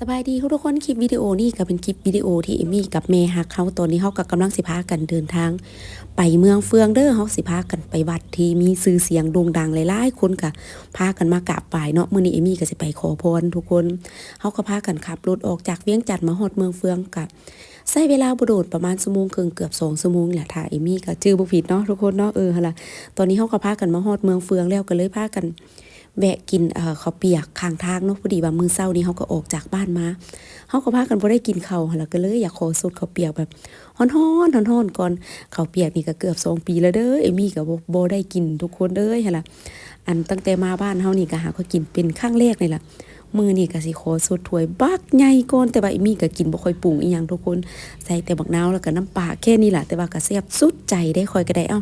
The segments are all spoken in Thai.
สบายดีทุกคนคลิปวิดีโอนี่ก็เป็นคลิปวิดีโอที่เอมี่กับเมฮักเขาตอนนี้เขากับกำลังสิพากันเดินทาง ไปเมืองเฟืองเด้อเขาสิพากันไปวัดที่มีชื่อเสียงโด่งดังหลายๆคนก็พากันมากราบไหว้เนาะมื้อนี้เอมี่ก็สิไปขอพรทุกคนเขาก็พากันขับรถออกจากเวียงจันทน์มาฮอดเมืองเฟืองกับใช้เวลาบ่โดดประมาณชั่วโมงครึ่งเกือบ2ชั่วโมงแหละถ้าเอมี่ก็ชื่อบ่ผิดเนาะทุกคนเนาะเออหั่นล่ะตอนนี้เขาก็พากันมาฮอดเมืองเฟืองแล้วก็เลยพากัน แวะกินเอ่อข้าวเปียกข้างทางเนาะพอดีว่ามื้อเช้านี้เขาก็ออกจากบ้านมาเขาก็พากันบ่ได้กินข้าวหั่นล่ะก็เลยอยากขอสูตรข้าวเปียกแบบฮ้อนๆฮ้อนๆก่อนข้าวเปียกนี่ก็เกือบสองปีแล้วเด้อเอมี่ก็บ่บ่ได้กินทุกคนเด้อหั่นล่ะอันตั้งแต่มาบ้านเฮานี่ก็หาก็กินเป็นครั้งแรกนี่ล่ะมือนี้ก็สิขอสูตรถ้วยบักใหญ่ก่อนแต่ว่าเอมี่ก็กินบ่ค่อยปรุงอีหยังทุกคนใส่แต่บักนาวแล้วก็น้ำปลาแค่นี้ล่ะแต่ว่าก็แซ่บสุดใจได้ค่อยก็ได้เอ้า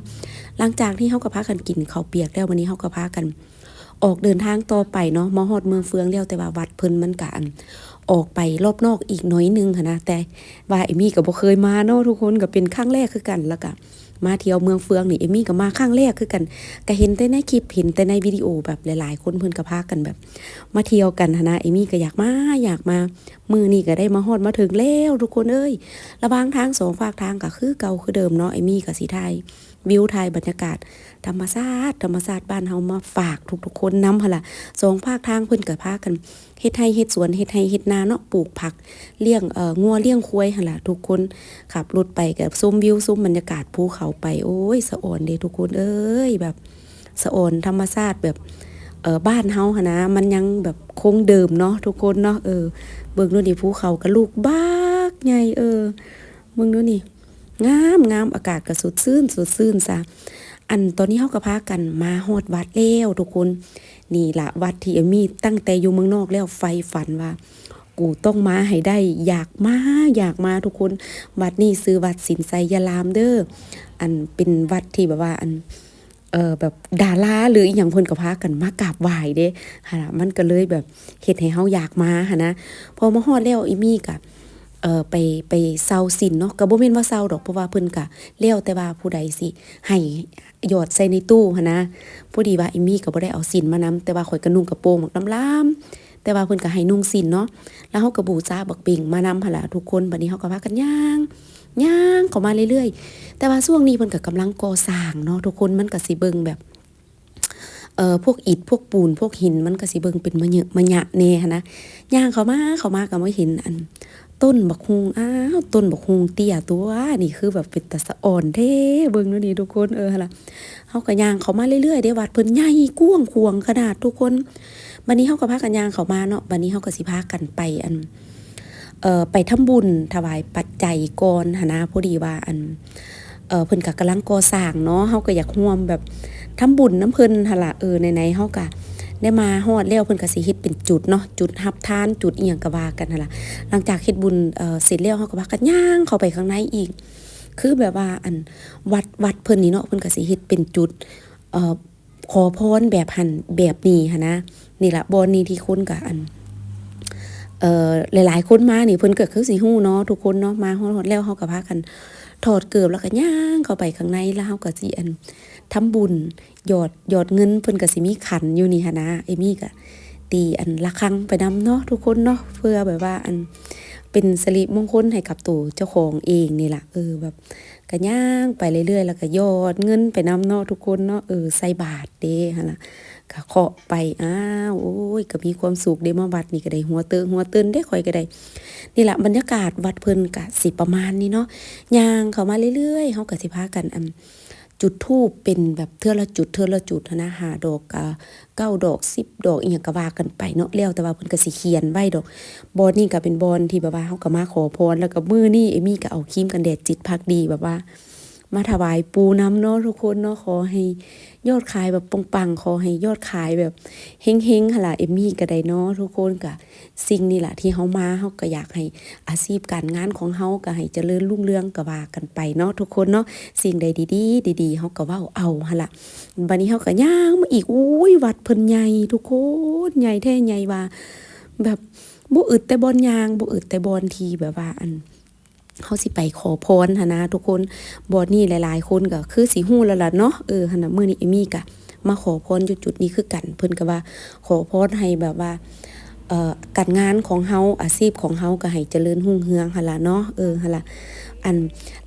หลังจากที่เฮาก็พากันกินข้าวเปียกแล้ววันนี้เฮาก็พากัน ออกเดินทางต่อไปเนาะมาฮอดเมืองเฟืองแล้วแต่ว่าวัดเพิ่นมันกอันออกไปรอบนอกอีกหน้อยหนึงหันนะแต่ว่าเอมี่ก็บ่เคยมาเนาะทุกคนก็เป็นครั้งแรกคือกันแล้วก็มาเที่ยวเมืองเฟืองนี่เอมี่ก็มาครั้งแรกคือกันก็เห็นแต่ในคลิปเห็นแต่ในวิดีโอแบบหลายๆ คนเพิ่นก็พากันแบบ มาเที่ยวกันหนะเอมี่ก็อยากมาอยากมามือนี่ก็ได้มาฮอดมาถึงแล้วทุกคนเอ้ยระวางทางสองฝากทางก็คือเก่าคือเดิมเนาะเอมี่ก็สิถ่าย วิวถ่ายบรรยากาศ ธรรมชาติธรรมชาติบ้านเฮามาฝากทุกๆคนน้ำหั่นล่ะสองภาคทางเพิ่นก็พาคกันเฮ็ดไร่เฮ็ดสวนเฮ็ดไร่เฮ็ดนาเนาะปลูกผักเลี้ยงเอ่องัวเลี้ยงควายหั่นล่ะทุกคนขับรถไปกับซุ้มวิวซุ้มบรรยากาศภูเขาไปโอ้ยสะอ่อนเด้ทุกคนเอ้ยแบบสะอ่อนธรรมชาติแบบเออบ้านเฮาหนะมันยังแบบคงเดิมเนาะทุกคนเนาะเออเบิ่งดูดิภูเขากับลูกบักใหญ่เออเบิ่งดูนี่ งามงามอากาศก็สดชื่นสดชื่นซะอันตอนนี้เขาก็พากันมาฮอดวัดแล้วทุกคน นี่ละวัดที่เอมี่ตั้งแต่อยู่เมืองนอกแล้วไฟฝันว่ากูต้องมาให้ได้อยากมาอยากมาทุกคน วัดนี้ซื้อวัดสินไซยารามเด้ออันเป็นวัดที่แบบว่าอันเออแบบดาราหรืออีหยังเพิ่นก็พากันมากราบไหว้เด้หั่ะมันก็เลยแบบเฮ็ดให้เฮาอยากมาหั่นะพอมาฮอดแล้วอีมี่ก็ เอ่อไปไปเซาสินเนาะก็บ่แม่นว่าเซาดอกเพราะว่าเพิ่นก็แล้วแต่ว่าผู้ใดสิให้หยอดใส่ในตู้หันนะพอดีว่าอีมี่ก็บ่ได้เอาสินมานำแต่ว่าข่อยก็นุ่งกระโปรงบักลำๆแต่ว่าเพิ่นก็ให้นุ่งสินเนาะแล้วเฮาก็บูชาบักปิ่งมานำหั่นล่ะทุกคนบัดนี้เฮาก็พากันย่างย่างเข้ามาเรื่อยๆ แต่ว่าช่วงนี้เพิ่นก็กำลังก่อสร้างเนาะทุกคนมันก็สิเบิ่งแบบเอ่อพวกอิฐพวกปูนพวกหินมันก็สิเบิ่งเป็นมะเยอะมะยะแน่นะย่างเข้ามาเข้ามาก็มาเห็นอัน ต้นบักฮุงอ้าวต้นบักฮุงเตี้ยตัวนี่คือแบบเป็นตะสะอ่อนเท่เบิ่งดูนี่ทุกคนเออหะล่ะเฮาก็ย่างเขามาเรื่อยๆเด้วัดเพิ่นใหญ่กว้างขวงขนาดทุกคนบัดนี้เฮาก็พากันย่างเขามาเนาะบัดนี้เฮาก็สิพากันไปอันเอ่อไปทำบุญถวายปัจจัยก่อนหนะพอดีว่าอันเออเพิ่นก็กำลังก่อสร้างเนาะเฮาก็อยากร่วมแบบทำบุญน้ำเพิ่นหั่นล่ะเออไหนๆเฮาก็ ได้มาฮอดแล้วเพิ่นก็สิเฮ็ดเป็นจุดเนาะจุดรับทานจุดเอียงก็ว่ากันหั่นล่ะหลังจากเฮ็ดบุญเอ่อเสร็จแล้วเฮาก็พากันย่างเข้าไปข้างในอีก คือแบบว่าอันวัดวัดเพิ่นนี่เนาะเพิ่นก็สิเฮ็ดเป็นจุดเอ่อขอพรแบบหันแบบนี้หันนะนี่ล่ะบ่อนนี้ที่คนก็อันเอ่อหลายๆคนมานี่เพิ่นก็คือสิฮู้เนาะทุกคนเนาะมาฮอดแล้วเฮาก็พากันถอดเกือบแล้วก็ย่างเข้าไปข้างในแล้วเฮาก็สิอัน ทำบุญหยอดหยอดเงินเพิ่นก็สิมีขันอยู่นี่หนนะเอมี่ก็ตีอันละครังไปนำเนาะทุกคนเนาะเพื่อแบบว่าอันเป็นสิริมงคลให้กับตัวเจ้าของเองนี่แหละเออแบบก็ย่างไปเรื่อยๆ แล้วก็หยอดเงินไปนำเนาะทุกคนเนาะเออใส่บาตเด้หั่นล่ะก็เคาะไปอ้าวโอ้ยก็มีความสุขเด้มาวัดนี่ก็ได้หัวเติงหัวเตินได้ข่อยก็ได้นี่แหละบรรยากาศวัดเพิ่นกะสิประมาณนี้เนาะย่างเข้ามาเรื่อยๆเฮาก็สิพากันอัน จุดทูบเป็นแบบเทือละจุดเทือละจุดนะหาดอกเก้าดอกสิบดอกอีหยังก็ว่ากันไปเนาะแล้วแต่ว่าเพิ่นก็สิเขียนไว้ดอก บอนนี่ก็เป็นบอนที่แบบว่าเฮาก็มาขอพรแล้วก็มื้อนี่เอมี่ก็เอาครีมกันแดดจิตพักดีแบบว่า มาถวายปูน้ำเนาะทุกคนเนาะขอให้ยอดขายแบบปังๆขอให้ยอดขายแบบเฮงๆหั่นล่ะเอมมี่ก็ได้เนาะทุกคนก็สิ่งนี้แหละที่เฮามาเฮาก็อยากให้อาชีพการงานของเฮาก็ให้เจริญรุ่งเรืองก็ว่ากันไปเนาะทุกคนเนาะสิ่งใดดีๆดีๆเฮาก็ว้าเอาหั่นล่ะบัดนี้เฮาก็ย่างมาอีกอุ้ยวัดเพิ่นใหญ่ทุกคนใหญ่แท้ใหญ่ว่า แบบบ่อึดแต่บอนยางบ่อึดแต่บอนทีแบบว่าอัน เขาสิไปขอพรหนนะทุกคนบอดนี่หลาย ๆ คนก็คือสิฮู้แล้วล่ะเนาะเออหันนะมื้อนี้เอมี่ก็มาขอพรจุดนี้คือกัน เพิ่นก็ว่าขอพรให้แบบว่าเอ่อการงานของเฮาอาชีพของเฮาก็ให้เจริญรุ่งเรืองหั่นล่ะเนาะเออหั่นล่ะอัน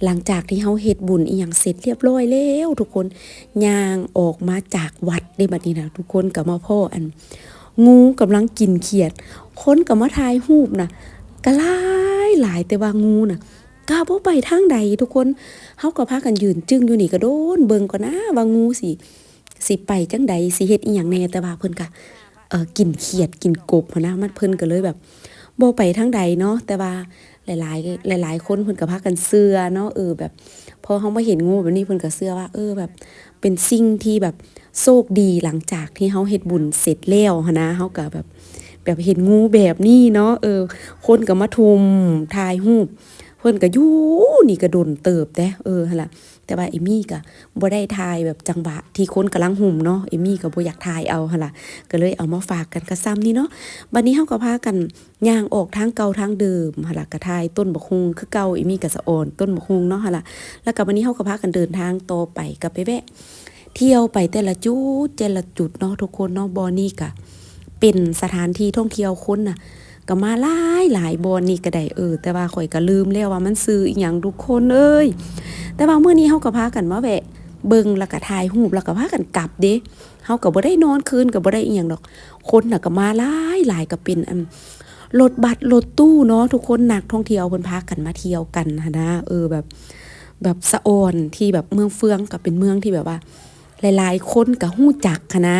หลังจากที่เฮาเฮ็ดบุญอีหยังเสร็จเรียบร้อยแล้วทุกคนย่างออกมาจากวัดได้บัดนี้นะทุกคนก็มาพ่ออัน งูกำลังกินเขียด คนก็มาถ่ายรูปนะก็หลา หลายแต่ว่างูน่ะก้าบ่ไปทางใดทุกคนเฮาก็พากันยืนจึ้งอยู่นี่ก็โดนเบิ่งก่อนนะว่างูสิสิไปจังใดสิเฮ็ดอีหยังแน่แต่ว่าเพิ่นก็เอ่อกินเขียดกินกบหั้นนะมันเพิ่นก็เลยแบบบ่ไปทางใดเนาะแต่ว่าหลายๆ หลาย ๆ คนเพิ่นก็พากันเชื่อเนาะเออแบบพอเฮามาเห็นงูแบบนี้เพิ่นก็เชื่อว่า เออแบบ เป็นสิ่งที่แบบโชคดีหลังจากที่เฮาเฮ็ดบุญเสร็จแล้วหั้นนะเฮาก็แบบ แบบเห็นงูแบบนี้เนาะเออ คนก็มาทุมถ่ายรูปเพิ่นก็อยู่นี่ก็โดนเติบแต่เออหั่นล่ะแต่ว่าเอมี่ก็บ่ได้ถ่ายแบบจังหวะที่คนกำลังหุ่มเนาะเอมี่ก็บ่อยากถ่ายเอาหั่นล่ะก็เลยเอามาฝากกันกระซ้ำนี่เนาะบัดนี้เฮาก็พากันย่างออกทางเก่าทางเดิมหั่นล่ะก็ถ่ายต้นบักฮุงคือเก่าเอมี่ก็สะออนต้นบักฮุงเนาะหั่นล่ะแล้วก็บัดนี้เฮาก็พากันเดินทางต่อไปก็ไปแวะ เที่ยวไปแต่ละจุดแต่ละจุดเนาะทุกคนเนาะบอนี่ก็ เป็นสถานที่ท่องเที่ยวคนน่ะก็มาหลายหลายบอนนี่ก็ได้เออ แต่ว่าข่อยก็ลืมแล้วว่ามันซื้ออีหยังทุกคนเอ้ยแต่ว่าเมื้อนี้เฮาก็พากันมาแวะเบิ่งแล้วก็ถ่ายรูปแล้วก็พากันกลับเด้เฮาก็บ่ได้นอนคืนก็บ่ได้อีหยังดอก คนน่ะก็มาหลายหลายก็เป็นอันรถบัสรถตู้เนาะทุกคนนักท่องเที่ยวเพิ่นพากันมาเที่ยวกันหันนะเออแบบ แบบสะออนที่แบบเมืองเฟืองก็เป็นเมืองที่แบบว่า หลายๆ คนก็ฮู้จักคะนะ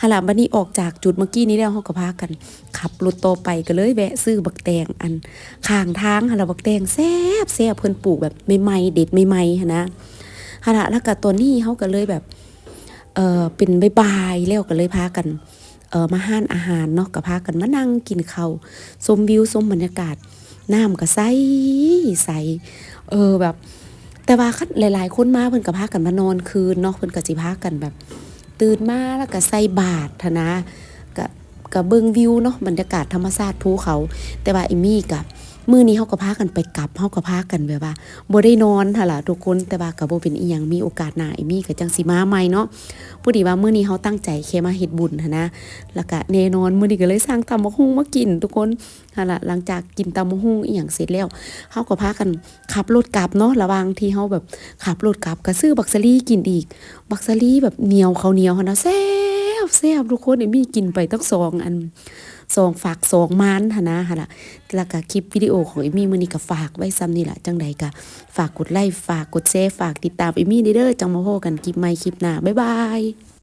หนละบัดนี้ออกจากจุดเมื่อกี้นี้แล้วเฮาก็พากัน ขับรถต่อไปก็เลยแวะซื้อบักแตงอันข้างทางหั่นลบักแตงแซ่บแซ่บเพิ่นปลูกแบบใหม่ๆเด็ดใหม่ๆนนะหั่นลแล้วก็ตัวนี้เฮาก็เลยแบบเออเป็นบายๆแล้วก็เลยพากันเออมาห้านอาหารเนาะก็พากันมานั่งกินข้าวชมวิวชมบรรยากาศน้ำก็ใสใสเออแบบ แต่ว่าคันหลาย ๆ คนมาเพิ่นก็พากันมานอนคืนเนาะเพิ่นก็สิพากันแบบ ตื่นมาแล้วก็ใส่บาตรนนะก็ก็เบิ่งวิวเนาะบรรยากาศธรรมชาติภูเขา แต่ว่าเอมี่กับ มื้อนี้เฮาก็พากันไปกลับเฮาก็พากันแบบว่าบ่ได้นอนหั่นล่ะทุกคนแต่ว่าก็บ่เป็นอีหยังมีโอกาสหน้าเอมี่ก็จังสิมาใหม่เนาะพอดีว่ามื้อนี้เฮาตั้งใจแค่มาเฮ็ดบุญหั้นนะแล้วก็แน่นอนมื้อนี้ก็เลยสร้างตำบักหุ่งมากิน ทุกคนหั่นล่ะหลังจากกินตำบักหุ่งอีหยังเสร็จแล้วเฮาก็พากันขับรถกลับเนาะระหว่างที่เฮาแบบขับรถกลับก็ซื้อบักซลี่กินอีก บักซารี่แบบเหนียวเขาวเหนียวหั่นนะแซ่บแซ่บทุกคนเอมี่กินไปตั้งสองอัน สองฝากสองมานหั่นนะฮะล่ะแล้วก็คลิปวิดีโอของเอมี่มือนี้ก็ฝากไว้ซ้ำนี่แหละจังใดก็ฝากกดไลค์ฝากกดแชร์ฝากติดตามเอมี่เด้อจังมาพบกันคลิปใหม่คลิปหน้าบ๊ายบาย